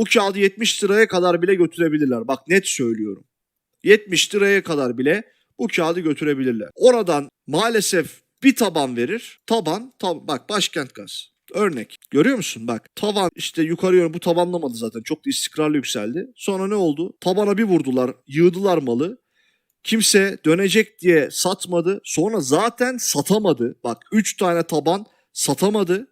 Bu kağıdı 70 liraya kadar bile götürebilirler. Bak net söylüyorum. 70 liraya kadar bile bu kağıdı götürebilirler. Oradan maalesef bir taban verir. Taban, tab bak başkent gaz. Örnek. Görüyor musun? Bak tavan işte yukarı yönü bu tavanlamadı zaten. Çok da istikrarlı yükseldi. Sonra ne oldu? Tabana bir vurdular. Yığdılar malı. Kimse dönecek diye satmadı. Sonra zaten satamadı. Bak 3 tane taban satamadı.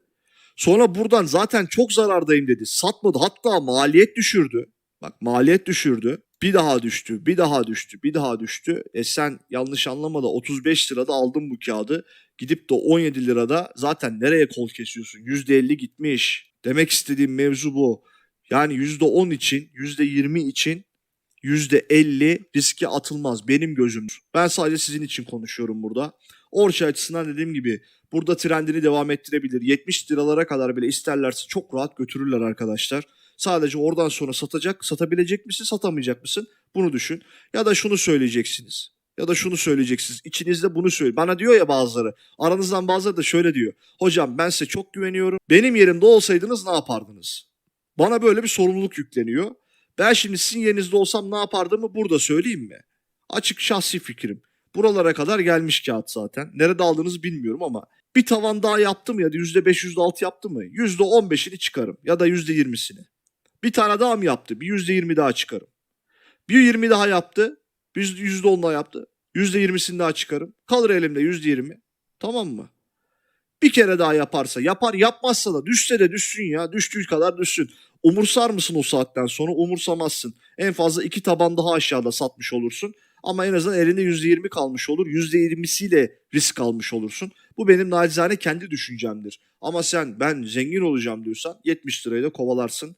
Sonra buradan zaten çok zarardayım dedi. Satmadı. Hatta maliyet düşürdü. Bak maliyet düşürdü. Bir daha düştü, bir daha düştü, bir daha düştü. E sen yanlış anlama da 35 lirada aldın bu kağıdı. Gidip de 17 lirada zaten nereye kol kesiyorsun? %50 gitmiş. Demek istediğim mevzu bu. Yani %10 için, %20 için %50 riske atılmaz benim gözümde. Ben sadece sizin için konuşuyorum burada. Orça açısından dediğim gibi burada trendini devam ettirebilir. 70 liralara kadar bile isterlerse çok rahat götürürler arkadaşlar. Sadece oradan sonra satacak, satabilecek misin, satamayacak mısın? Bunu düşün. Ya da şunu söyleyeceksiniz. Ya da şunu söyleyeceksiniz. İçinizde bunu söyle. Bana diyor ya bazıları. Aranızdan bazıları da şöyle diyor. Hocam ben size çok güveniyorum. Benim yerimde olsaydınız ne yapardınız? Bana böyle bir sorumluluk yükleniyor. Ben şimdi sizin yerinizde olsam ne yapardımı burada söyleyeyim mi? Açık şahsi fikrim. Buralara kadar gelmiş kağıt zaten. Nerede aldığınızı bilmiyorum ama bir tavan daha yaptım ya da %5 %6 yaptı mı? %15'ini çıkarım ya da %20'sini. Bir tane daha mı yaptı? Bir %20 daha çıkarım. Bir 20 daha yaptı. Bir %10 daha yaptı. %20'sini daha çıkarım. Kalır elimde %20. Tamam mı? Bir kere daha yaparsa yapar yapmazsa da düşse de düşsün ya. Düştüğü kadar düşsün. Umursar mısın o saatten sonra? Umursamazsın. En fazla iki taban daha aşağıda satmış olursun. Ama en azından elinde %20 kalmış olur. %20'siyle risk almış olursun. Bu benim nacizane kendi düşüncemdir. Ama sen ben zengin olacağım diyorsan 70 lirayla kovalarsın.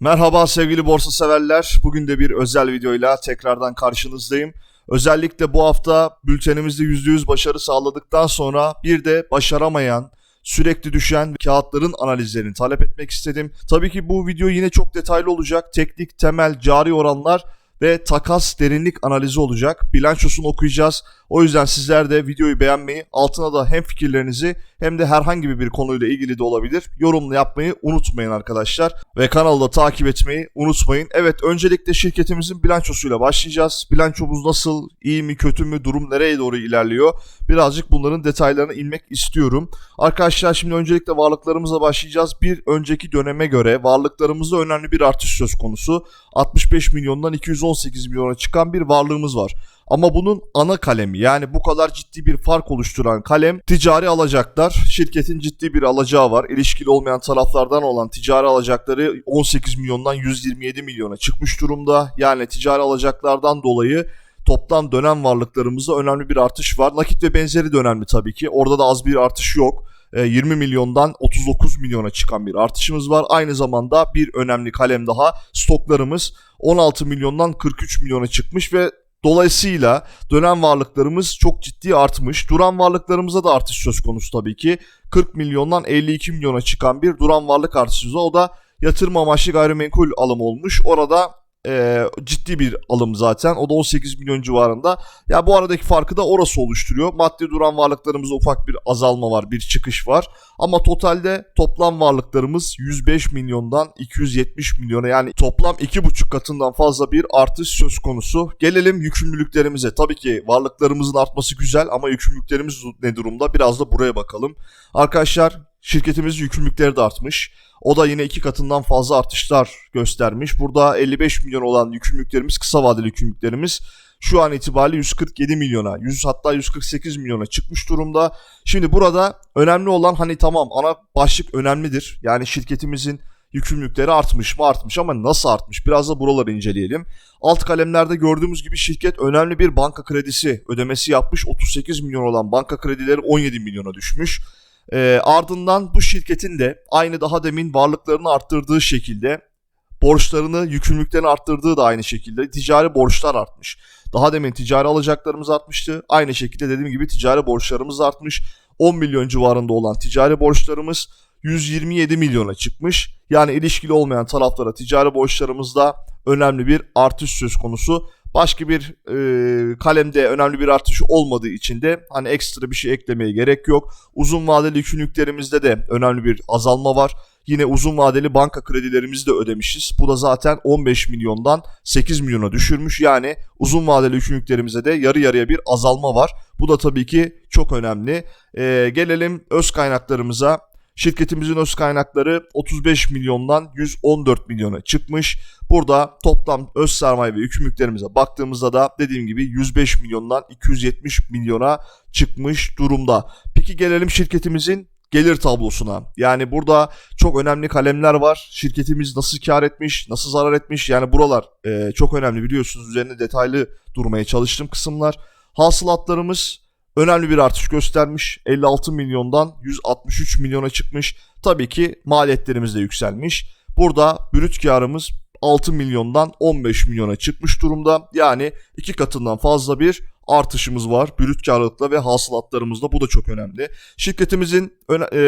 Merhaba sevgili borsa severler. Bugün de bir özel videoyla tekrardan karşınızdayım. Özellikle bu hafta bültenimizde %100 başarı sağladıktan sonra bir de başaramayan, sürekli düşen kağıtların analizlerini talep etmek istedim. Tabii ki bu video yine çok detaylı olacak. Teknik, temel, cari oranlar ve takas derinlik analizi olacak. Bilançosunu okuyacağız. O yüzden sizler de videoyu beğenmeyi, altına da hem fikirlerinizi hem de herhangi bir konuyla ilgili de olabilir yorumla yapmayı unutmayın arkadaşlar. Ve kanalda takip etmeyi unutmayın. Evet öncelikle şirketimizin bilançosuyla başlayacağız. Bilançomuz nasıl, iyi mi, kötü mü, durum nereye doğru ilerliyor? Birazcık bunların detaylarına inmek istiyorum. Arkadaşlar şimdi öncelikle varlıklarımızla başlayacağız. Bir önceki döneme göre varlıklarımızda önemli bir artış söz konusu. 65 milyondan 218 milyona çıkan bir varlığımız var. Ama bunun ana kalemi yani bu kadar ciddi bir fark oluşturan kalem ticari alacaklar. Şirketin ciddi bir alacağı var. İlişkili olmayan taraflardan olan ticari alacakları 18 milyondan 127 milyona çıkmış durumda. Yani ticari alacaklardan dolayı toplam dönem varlıklarımızda önemli bir artış var. Nakit ve benzeri de önemli tabii ki. Orada da az bir artış yok. 20 milyondan 39 milyona çıkan bir artışımız var. Aynı zamanda bir önemli kalem daha stoklarımız 16 milyondan 43 milyona çıkmış ve Dolayısıyla dönem varlıklarımız çok ciddi artmış. Duran varlıklarımıza da artış söz konusu tabii ki. 40 milyondan 52 milyona çıkan bir duran varlık artışı. O da yatırım amaçlı gayrimenkul alım olmuş. Orada e, ciddi bir alım zaten. O da 18 milyon civarında. Ya bu aradaki farkı da orası oluşturuyor. Maddi duran varlıklarımızda ufak bir azalma var, bir çıkış var. Ama totalde toplam varlıklarımız 105 milyondan 270 milyona yani toplam 2,5 katından fazla bir artış söz konusu. Gelelim yükümlülüklerimize. Tabii ki varlıklarımızın artması güzel ama yükümlülüklerimiz ne durumda? Biraz da buraya bakalım. Arkadaşlar şirketimizin yükümlülükleri de artmış. O da yine iki katından fazla artışlar göstermiş. Burada 55 milyon olan yükümlülüklerimiz, kısa vadeli yükümlülüklerimiz şu an itibariyle 147 milyona, 100 hatta 148 milyona çıkmış durumda. Şimdi burada önemli olan hani tamam ana başlık önemlidir. Yani şirketimizin yükümlülükleri artmış mı artmış ama nasıl artmış biraz da buraları inceleyelim. Alt kalemlerde gördüğümüz gibi şirket önemli bir banka kredisi ödemesi yapmış. 38 milyon olan banka kredileri 17 milyona düşmüş. E, ardından bu şirketin de aynı daha demin varlıklarını arttırdığı şekilde borçlarını, yükümlülüklerini arttırdığı da aynı şekilde ticari borçlar artmış. Daha demin ticari alacaklarımız artmıştı. Aynı şekilde dediğim gibi ticari borçlarımız artmış. 10 milyon civarında olan ticari borçlarımız 127 milyona çıkmış. Yani ilişkili olmayan taraflara ticari borçlarımızda önemli bir artış söz konusu. Başka bir e, kalemde önemli bir artış olmadığı için de hani ekstra bir şey eklemeye gerek yok. Uzun vadeli yükümlülüklerimizde de önemli bir azalma var. Yine uzun vadeli banka kredilerimizi de ödemişiz. Bu da zaten 15 milyondan 8 milyona düşürmüş. Yani uzun vadeli yükümlülüklerimize de yarı yarıya bir azalma var. Bu da tabii ki çok önemli. Ee, gelelim öz kaynaklarımıza. Şirketimizin öz kaynakları 35 milyondan 114 milyona çıkmış. Burada toplam öz sermaye ve yükümlülüklerimize baktığımızda da dediğim gibi 105 milyondan 270 milyona çıkmış durumda. Peki gelelim şirketimizin gelir tablosuna. Yani burada çok önemli kalemler var. Şirketimiz nasıl kar etmiş, nasıl zarar etmiş. Yani buralar e, çok önemli biliyorsunuz. Üzerine detaylı durmaya çalıştım kısımlar. Hasılatlarımız önemli bir artış göstermiş. 56 milyondan 163 milyona çıkmış. Tabii ki maliyetlerimiz de yükselmiş. Burada brüt karımız 6 milyondan 15 milyona çıkmış durumda. Yani iki katından fazla bir artışımız var. Brüt karlılıkla ve hasılatlarımızda bu da çok önemli. Şirketimizin öne- e,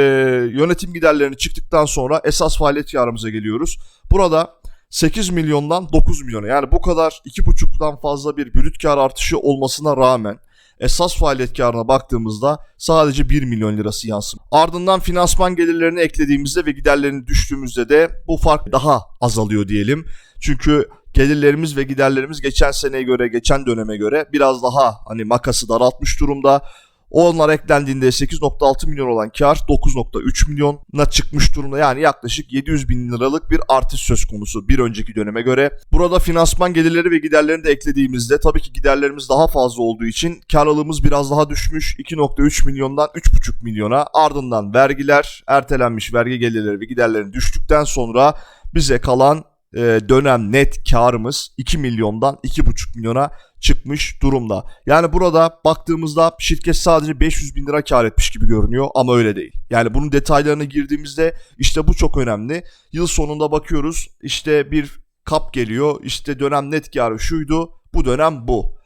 yönetim giderlerini çıktıktan sonra esas faaliyet karımıza geliyoruz. Burada 8 milyondan 9 milyona yani bu kadar 2,5'dan fazla bir brüt kar artışı olmasına rağmen esas faaliyet karına baktığımızda sadece 1 milyon lirası yansım. Ardından finansman gelirlerini eklediğimizde ve giderlerini düştüğümüzde de bu fark daha azalıyor diyelim. Çünkü gelirlerimiz ve giderlerimiz geçen seneye göre, geçen döneme göre biraz daha hani makası daraltmış durumda. Onlar eklendiğinde 8.6 milyon olan kar 9.3 milyona çıkmış durumda. Yani yaklaşık 700 bin liralık bir artış söz konusu bir önceki döneme göre. Burada finansman gelirleri ve giderlerini de eklediğimizde tabii ki giderlerimiz daha fazla olduğu için karlılığımız biraz daha düşmüş. 2.3 milyondan 3.5 milyona ardından vergiler, ertelenmiş vergi gelirleri ve giderlerin düştükten sonra bize kalan e, dönem net karımız 2 milyondan 2,5 milyona çıkmış durumda. Yani burada baktığımızda şirket sadece 500 bin lira kar etmiş gibi görünüyor ama öyle değil. Yani bunun detaylarına girdiğimizde işte bu çok önemli. Yıl sonunda bakıyoruz işte bir kap geliyor işte dönem net karı şuydu bu dönem bu.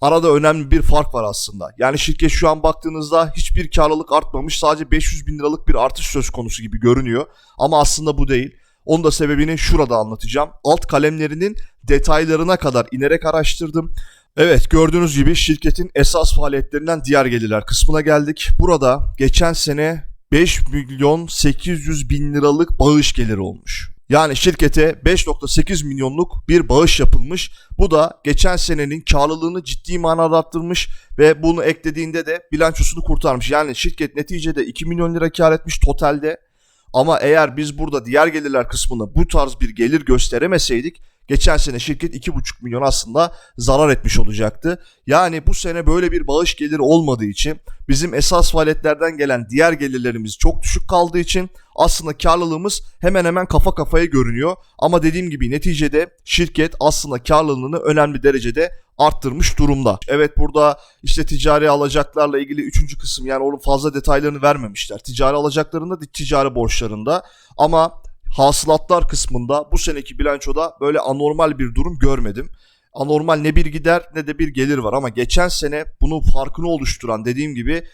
Arada önemli bir fark var aslında. Yani şirket şu an baktığınızda hiçbir karlılık artmamış sadece 500 bin liralık bir artış söz konusu gibi görünüyor. Ama aslında bu değil. Onun da sebebini şurada anlatacağım. Alt kalemlerinin detaylarına kadar inerek araştırdım. Evet gördüğünüz gibi şirketin esas faaliyetlerinden diğer gelirler kısmına geldik. Burada geçen sene 5 milyon 800 bin liralık bağış geliri olmuş. Yani şirkete 5.8 milyonluk bir bağış yapılmış. Bu da geçen senenin karlılığını ciddi manada arttırmış ve bunu eklediğinde de bilançosunu kurtarmış. Yani şirket neticede 2 milyon lira kar etmiş totalde. Ama eğer biz burada diğer gelirler kısmında bu tarz bir gelir gösteremeseydik geçen sene şirket 2,5 milyon aslında zarar etmiş olacaktı. Yani bu sene böyle bir bağış geliri olmadığı için bizim esas faaliyetlerden gelen diğer gelirlerimiz çok düşük kaldığı için aslında karlılığımız hemen hemen kafa kafaya görünüyor. Ama dediğim gibi neticede şirket aslında karlılığını önemli derecede arttırmış durumda. Evet burada işte ticari alacaklarla ilgili üçüncü kısım yani onun fazla detaylarını vermemişler. Ticari alacaklarında ticari borçlarında ama hasılatlar kısmında bu seneki bilançoda böyle anormal bir durum görmedim. Anormal ne bir gider ne de bir gelir var ama geçen sene bunun farkını oluşturan dediğim gibi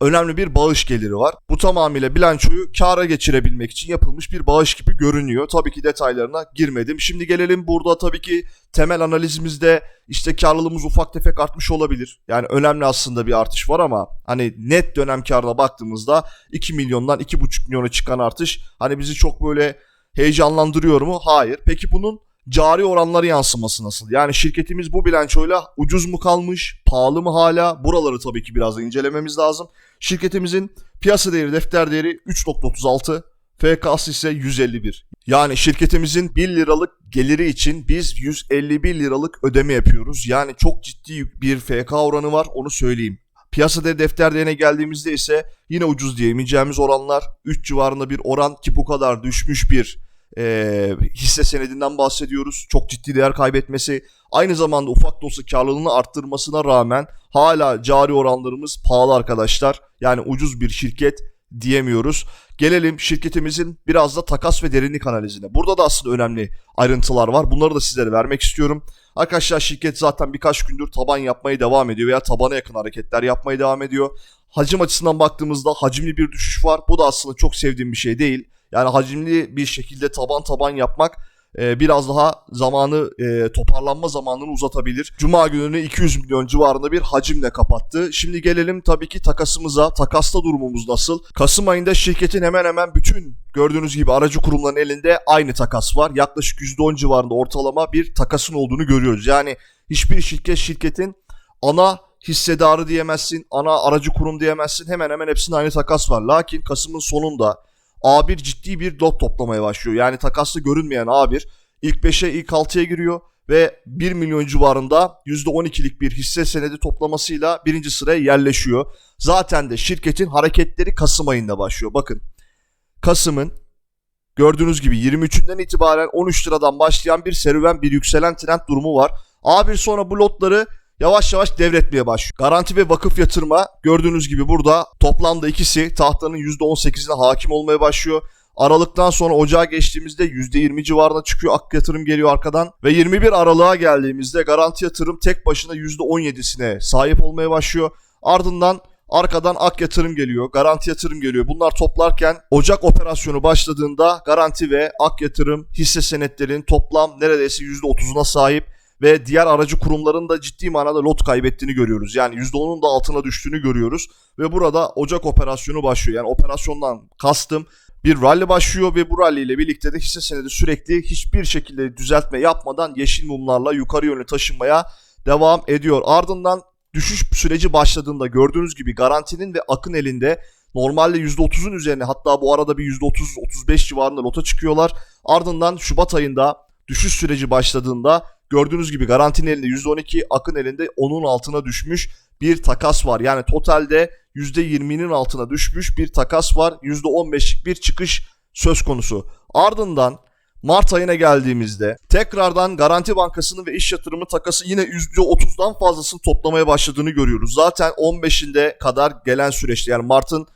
önemli bir bağış geliri var. Bu tamamıyla bilançoyu kâra geçirebilmek için yapılmış bir bağış gibi görünüyor. Tabii ki detaylarına girmedim. Şimdi gelelim burada tabii ki temel analizimizde işte karlılığımız ufak tefek artmış olabilir. Yani önemli aslında bir artış var ama hani net dönem karına baktığımızda 2 milyondan 2,5 milyona çıkan artış hani bizi çok böyle heyecanlandırıyor mu? Hayır. Peki bunun cari oranları yansıması nasıl? Yani şirketimiz bu bilançoyla ucuz mu kalmış, pahalı mı hala? Buraları tabii ki biraz incelememiz lazım. Şirketimizin piyasa değeri, defter değeri 3.36, FK'sı ise 151. Yani şirketimizin 1 liralık geliri için biz 151 liralık ödeme yapıyoruz. Yani çok ciddi bir FK oranı var onu söyleyeyim. Piyasa değeri defter değerine geldiğimizde ise yine ucuz diyemeyeceğimiz oranlar 3 civarında bir oran ki bu kadar düşmüş bir e, hisse senedinden bahsediyoruz. Çok ciddi değer kaybetmesi aynı zamanda ufak da olsa karlılığını arttırmasına rağmen hala cari oranlarımız pahalı arkadaşlar. Yani ucuz bir şirket diyemiyoruz. Gelelim şirketimizin biraz da takas ve derinlik analizine. Burada da aslında önemli ayrıntılar var. Bunları da sizlere vermek istiyorum. Arkadaşlar şirket zaten birkaç gündür taban yapmaya devam ediyor veya tabana yakın hareketler yapmaya devam ediyor. Hacim açısından baktığımızda hacimli bir düşüş var. Bu da aslında çok sevdiğim bir şey değil. Yani hacimli bir şekilde taban taban yapmak e, biraz daha zamanı e, toparlanma zamanını uzatabilir. Cuma gününü 200 milyon civarında bir hacimle kapattı. Şimdi gelelim tabii ki takasımıza. Takasta durumumuz nasıl? Kasım ayında şirketin hemen hemen bütün gördüğünüz gibi aracı kurumların elinde aynı takas var. Yaklaşık %10 civarında ortalama bir takasın olduğunu görüyoruz. Yani hiçbir şirket şirketin ana hissedarı diyemezsin, ana aracı kurum diyemezsin. Hemen hemen hepsinin aynı takas var. Lakin Kasım'ın sonunda A1 ciddi bir lot toplamaya başlıyor. Yani takaslı görünmeyen A1 ilk 5'e ilk 6'ya giriyor ve 1 milyon civarında %12'lik bir hisse senedi toplamasıyla birinci sıraya yerleşiyor. Zaten de şirketin hareketleri Kasım ayında başlıyor. Bakın Kasım'ın gördüğünüz gibi 23'ünden itibaren 13 liradan başlayan bir serüven bir yükselen trend durumu var. A1 sonra bu lotları yavaş yavaş devretmeye başlıyor. Garanti ve vakıf yatırma gördüğünüz gibi burada toplamda ikisi tahtanın %18'ine hakim olmaya başlıyor. Aralıktan sonra ocağa geçtiğimizde %20 civarına çıkıyor. Ak yatırım geliyor arkadan. Ve 21 Aralık'a geldiğimizde garanti yatırım tek başına %17'sine sahip olmaya başlıyor. Ardından arkadan ak yatırım geliyor. Garanti yatırım geliyor. Bunlar toplarken Ocak operasyonu başladığında garanti ve ak yatırım hisse senetlerin toplam neredeyse %30'una sahip ve diğer aracı kurumların da ciddi manada lot kaybettiğini görüyoruz. Yani %10'un da altına düştüğünü görüyoruz. Ve burada Ocak operasyonu başlıyor. Yani operasyondan kastım bir rally başlıyor ve bu rally ile birlikte de hisse senedi sürekli hiçbir şekilde düzeltme yapmadan yeşil mumlarla yukarı yönlü taşınmaya devam ediyor. Ardından düşüş süreci başladığında gördüğünüz gibi garantinin ve akın elinde normalde %30'un üzerine hatta bu arada bir %30-35 civarında lota çıkıyorlar. Ardından Şubat ayında düşüş süreci başladığında gördüğünüz gibi garantinin elinde %12, akın elinde onun altına düşmüş bir takas var. Yani totalde %20'nin altına düşmüş bir takas var. %15'lik bir çıkış söz konusu. Ardından Mart ayına geldiğimizde tekrardan Garanti Bankası'nın ve iş yatırımı takası yine %30'dan fazlasını toplamaya başladığını görüyoruz. Zaten 15'inde kadar gelen süreçte yani Mart'ın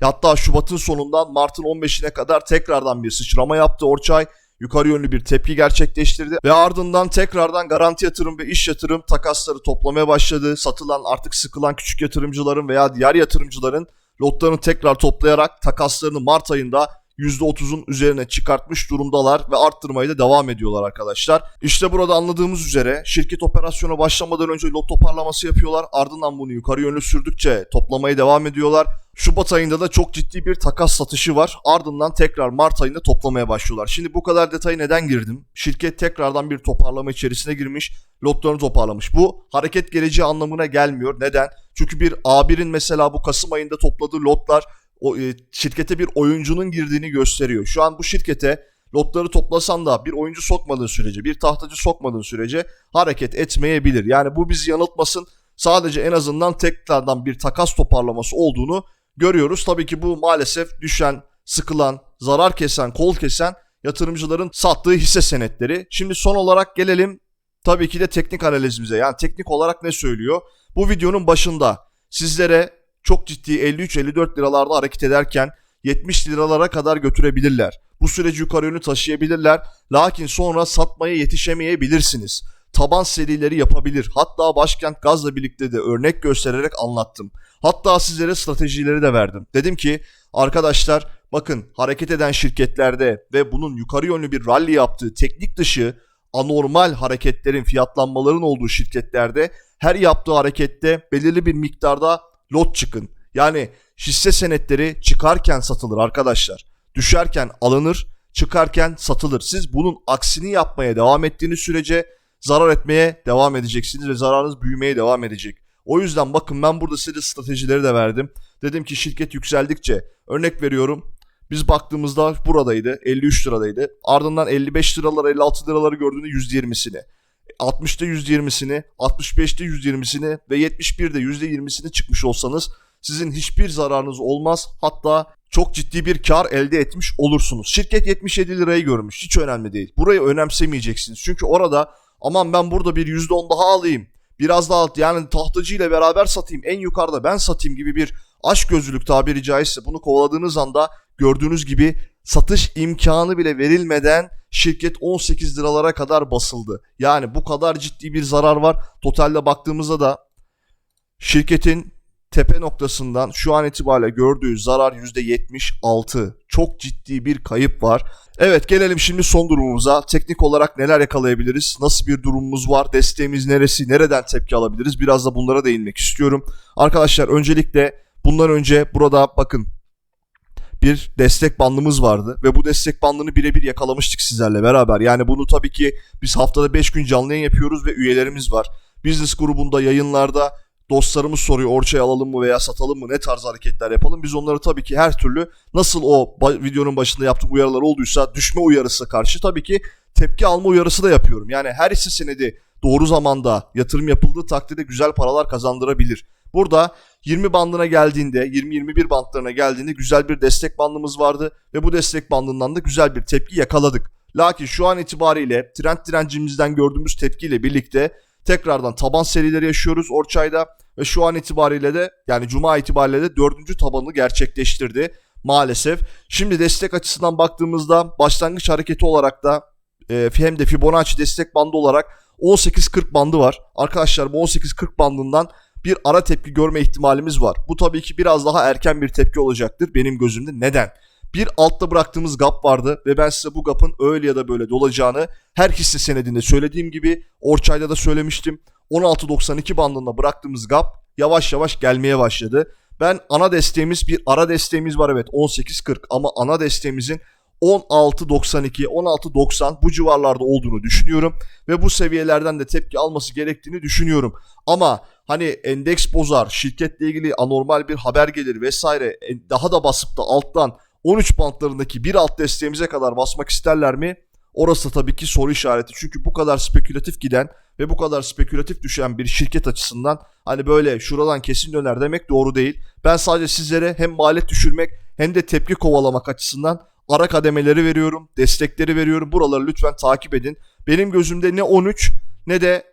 hatta Şubat'ın sonundan Mart'ın 15'ine kadar tekrardan bir sıçrama yaptı Orçay yukarı yönlü bir tepki gerçekleştirdi ve ardından tekrardan garanti yatırım ve iş yatırım takasları toplamaya başladı. Satılan artık sıkılan küçük yatırımcıların veya diğer yatırımcıların lotlarını tekrar toplayarak takaslarını Mart ayında %30'un üzerine çıkartmış durumdalar ve arttırmaya da devam ediyorlar arkadaşlar. İşte burada anladığımız üzere şirket operasyona başlamadan önce lot toparlaması yapıyorlar. Ardından bunu yukarı yönlü sürdükçe toplamaya devam ediyorlar. Şubat ayında da çok ciddi bir takas satışı var. Ardından tekrar Mart ayında toplamaya başlıyorlar. Şimdi bu kadar detayı neden girdim? Şirket tekrardan bir toparlama içerisine girmiş. Lotlarını toparlamış. Bu hareket geleceği anlamına gelmiyor. Neden? Çünkü bir A1'in mesela bu Kasım ayında topladığı lotlar o, e, şirkete bir oyuncunun girdiğini gösteriyor. Şu an bu şirkete lotları toplasan da bir oyuncu sokmadığın sürece, bir tahtacı sokmadığın sürece hareket etmeyebilir. Yani bu bizi yanıltmasın. Sadece en azından tekrardan bir takas toparlaması olduğunu görüyoruz. Tabii ki bu maalesef düşen, sıkılan, zarar kesen, kol kesen yatırımcıların sattığı hisse senetleri. Şimdi son olarak gelelim tabii ki de teknik analizimize. Yani teknik olarak ne söylüyor? Bu videonun başında sizlere çok ciddi 53-54 liralarda hareket ederken 70 liralara kadar götürebilirler. Bu süreci yukarı yönlü taşıyabilirler. Lakin sonra satmaya yetişemeyebilirsiniz. Taban serileri yapabilir. Hatta Başkent Gaz'la birlikte de örnek göstererek anlattım. Hatta sizlere stratejileri de verdim. Dedim ki arkadaşlar bakın hareket eden şirketlerde ve bunun yukarı yönlü bir rally yaptığı teknik dışı anormal hareketlerin fiyatlanmaların olduğu şirketlerde her yaptığı harekette belirli bir miktarda lot çıkın. Yani hisse senetleri çıkarken satılır arkadaşlar. Düşerken alınır, çıkarken satılır. Siz bunun aksini yapmaya devam ettiğiniz sürece zarar etmeye devam edeceksiniz ve zararınız büyümeye devam edecek. O yüzden bakın ben burada size stratejileri de verdim. Dedim ki şirket yükseldikçe örnek veriyorum. Biz baktığımızda buradaydı 53 liradaydı. Ardından 55 liralar 56 liraları gördüğünde %20'sini. 60'ta %20'sini, 65'te %20'sini ve 71'de %20'sini çıkmış olsanız sizin hiçbir zararınız olmaz. Hatta çok ciddi bir kar elde etmiş olursunuz. Şirket 77 lirayı görmüş. Hiç önemli değil. Burayı önemsemeyeceksiniz. Çünkü orada aman ben burada bir %10 daha alayım. Biraz daha yani tahtacı ile beraber satayım. En yukarıda ben satayım gibi bir aşk gözlülük tabiri caizse bunu kovaladığınız anda gördüğünüz gibi satış imkanı bile verilmeden şirket 18 liralara kadar basıldı. Yani bu kadar ciddi bir zarar var. Totalde baktığımızda da şirketin tepe noktasından şu an itibariyle gördüğü zarar %76. Çok ciddi bir kayıp var. Evet gelelim şimdi son durumumuza. Teknik olarak neler yakalayabiliriz? Nasıl bir durumumuz var? Desteğimiz neresi? Nereden tepki alabiliriz? Biraz da bunlara değinmek istiyorum. Arkadaşlar öncelikle bundan önce burada bakın bir destek bandımız vardı ve bu destek bandını birebir yakalamıştık sizlerle beraber. Yani bunu tabii ki biz haftada 5 gün canlı yayın yapıyoruz ve üyelerimiz var. Business grubunda yayınlarda dostlarımız soruyor Orçayı alalım mı veya satalım mı ne tarz hareketler yapalım. Biz onları tabii ki her türlü nasıl o videonun başında yaptığım uyarılar olduysa düşme uyarısı karşı tabii ki tepki alma uyarısı da yapıyorum. Yani her hisse senedi doğru zamanda yatırım yapıldığı takdirde güzel paralar kazandırabilir. Burada 20 bandına geldiğinde 20-21 bandlarına geldiğinde güzel bir destek bandımız vardı ve bu destek bandından da güzel bir tepki yakaladık. Lakin şu an itibariyle trend direncimizden gördüğümüz tepkiyle birlikte tekrardan taban serileri yaşıyoruz Orçay'da ve şu an itibariyle de yani cuma itibariyle de dördüncü tabanını gerçekleştirdi maalesef. Şimdi destek açısından baktığımızda başlangıç hareketi olarak da e, hem de Fibonacci destek bandı olarak 18.40 bandı var. Arkadaşlar bu 18.40 bandından bir ara tepki görme ihtimalimiz var. Bu tabii ki biraz daha erken bir tepki olacaktır benim gözümde. Neden? Bir altta bıraktığımız gap vardı ve ben size bu gapın öyle ya da böyle dolacağını her hisse senedinde söylediğim gibi Orçay'da da söylemiştim. 16.92 bandında bıraktığımız gap yavaş yavaş gelmeye başladı. Ben ana desteğimiz bir ara desteğimiz var evet 18.40 ama ana desteğimizin 16.92, 16.90 bu civarlarda olduğunu düşünüyorum ve bu seviyelerden de tepki alması gerektiğini düşünüyorum. Ama hani endeks bozar, şirketle ilgili anormal bir haber gelir vesaire daha da basıp da alttan 13 bantlarındaki bir alt desteğimize kadar basmak isterler mi? Orası tabii ki soru işareti. Çünkü bu kadar spekülatif giden ve bu kadar spekülatif düşen bir şirket açısından hani böyle şuradan kesin döner demek doğru değil. Ben sadece sizlere hem maliyet düşürmek hem de tepki kovalamak açısından ara kademeleri veriyorum, destekleri veriyorum. Buraları lütfen takip edin. Benim gözümde ne 13 ne de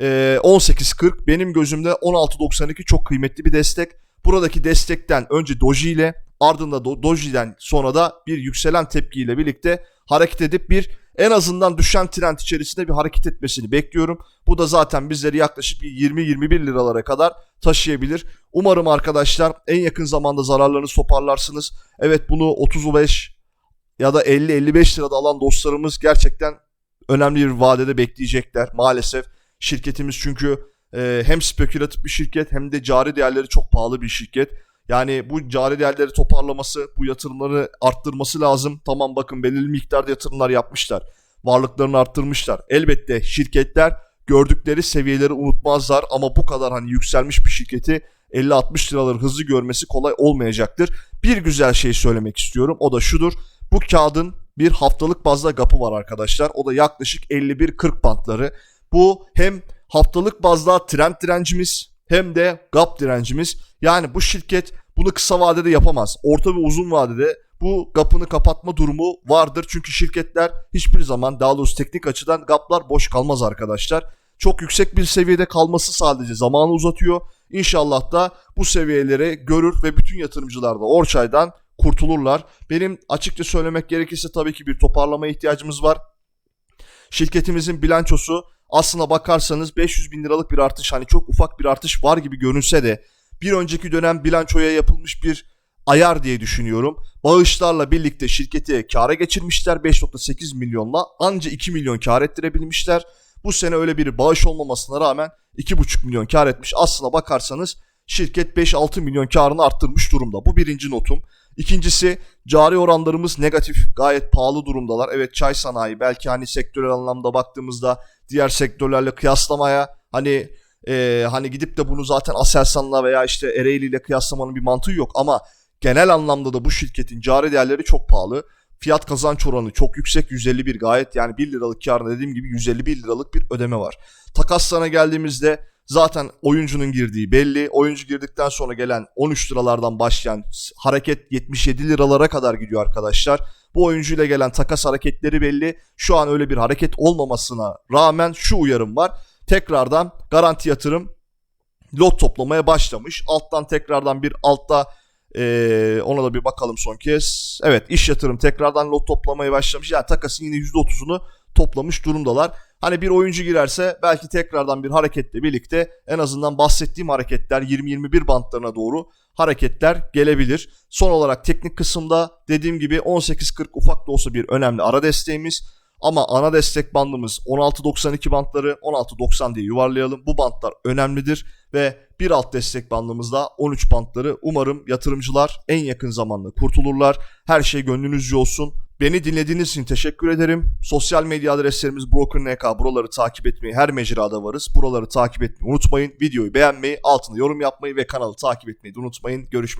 e, 18.40 benim gözümde 16.92 çok kıymetli bir destek. Buradaki destekten önce Doji ile ardından Do- Doji'den sonra da bir yükselen tepkiyle birlikte hareket edip bir en azından düşen trend içerisinde bir hareket etmesini bekliyorum. Bu da zaten bizleri yaklaşık bir 20-21 liralara kadar taşıyabilir. Umarım arkadaşlar en yakın zamanda zararlarınızı toparlarsınız. Evet bunu 35 ya da 50-55 lirada alan dostlarımız gerçekten önemli bir vadede bekleyecekler maalesef. Şirketimiz çünkü e, hem spekülatif bir şirket hem de cari değerleri çok pahalı bir şirket. Yani bu cari değerleri toparlaması, bu yatırımları arttırması lazım. Tamam bakın belirli miktarda yatırımlar yapmışlar. Varlıklarını arttırmışlar. Elbette şirketler gördükleri seviyeleri unutmazlar ama bu kadar hani yükselmiş bir şirketi 50-60 liraları hızlı görmesi kolay olmayacaktır. Bir güzel şey söylemek istiyorum. O da şudur. Bu kağıdın bir haftalık bazda gapı var arkadaşlar. O da yaklaşık 51-40 bantları. Bu hem haftalık bazda trend direncimiz hem de gap direncimiz. Yani bu şirket bunu kısa vadede yapamaz. Orta ve uzun vadede bu gapını kapatma durumu vardır. Çünkü şirketler hiçbir zaman daha doğrusu teknik açıdan gaplar boş kalmaz arkadaşlar. Çok yüksek bir seviyede kalması sadece zamanı uzatıyor. İnşallah da bu seviyeleri görür ve bütün yatırımcılar da Orçay'dan kurtulurlar. Benim açıkça söylemek gerekirse tabii ki bir toparlama ihtiyacımız var. Şirketimizin bilançosu aslına bakarsanız 500 bin liralık bir artış hani çok ufak bir artış var gibi görünse de bir önceki dönem bilançoya yapılmış bir ayar diye düşünüyorum. Bağışlarla birlikte şirketi kâra geçirmişler 5.8 milyonla anca 2 milyon kâr ettirebilmişler. Bu sene öyle bir bağış olmamasına rağmen 2,5 milyon kâr etmiş. Aslına bakarsanız şirket 5-6 milyon karını arttırmış durumda. Bu birinci notum. İkincisi cari oranlarımız negatif gayet pahalı durumdalar. Evet çay sanayi belki hani sektörel anlamda baktığımızda diğer sektörlerle kıyaslamaya hani e, hani gidip de bunu zaten Aselsan'la veya işte Ereğli ile kıyaslamanın bir mantığı yok ama genel anlamda da bu şirketin cari değerleri çok pahalı. Fiyat kazanç oranı çok yüksek 151 gayet yani 1 liralık karına dediğim gibi 151 liralık bir ödeme var. Takaslarına geldiğimizde zaten oyuncunun girdiği belli. Oyuncu girdikten sonra gelen 13 liralardan başlayan hareket 77 liralara kadar gidiyor arkadaşlar. Bu oyuncuyla gelen takas hareketleri belli. Şu an öyle bir hareket olmamasına rağmen şu uyarım var. Tekrardan garanti yatırım lot toplamaya başlamış. Alttan tekrardan bir altta ee, ona da bir bakalım son kez. Evet iş yatırım tekrardan lot toplamaya başlamış. Yani takasın yine %30'unu toplamış durumdalar. Hani bir oyuncu girerse belki tekrardan bir hareketle birlikte en azından bahsettiğim hareketler 20-21 bantlarına doğru hareketler gelebilir. Son olarak teknik kısımda dediğim gibi 18.40 ufak da olsa bir önemli ara desteğimiz. Ama ana destek bandımız 16.92 bantları 16.90 diye yuvarlayalım. Bu bantlar önemlidir ve bir alt destek bandımızda 13 bantları. Umarım yatırımcılar en yakın zamanda kurtulurlar. Her şey gönlünüzce olsun. Beni dinlediğiniz için teşekkür ederim. Sosyal medya adreslerimiz BrokerNK. Buraları takip etmeyi her mecrada varız. Buraları takip etmeyi unutmayın. Videoyu beğenmeyi, altına yorum yapmayı ve kanalı takip etmeyi de unutmayın. Görüşmek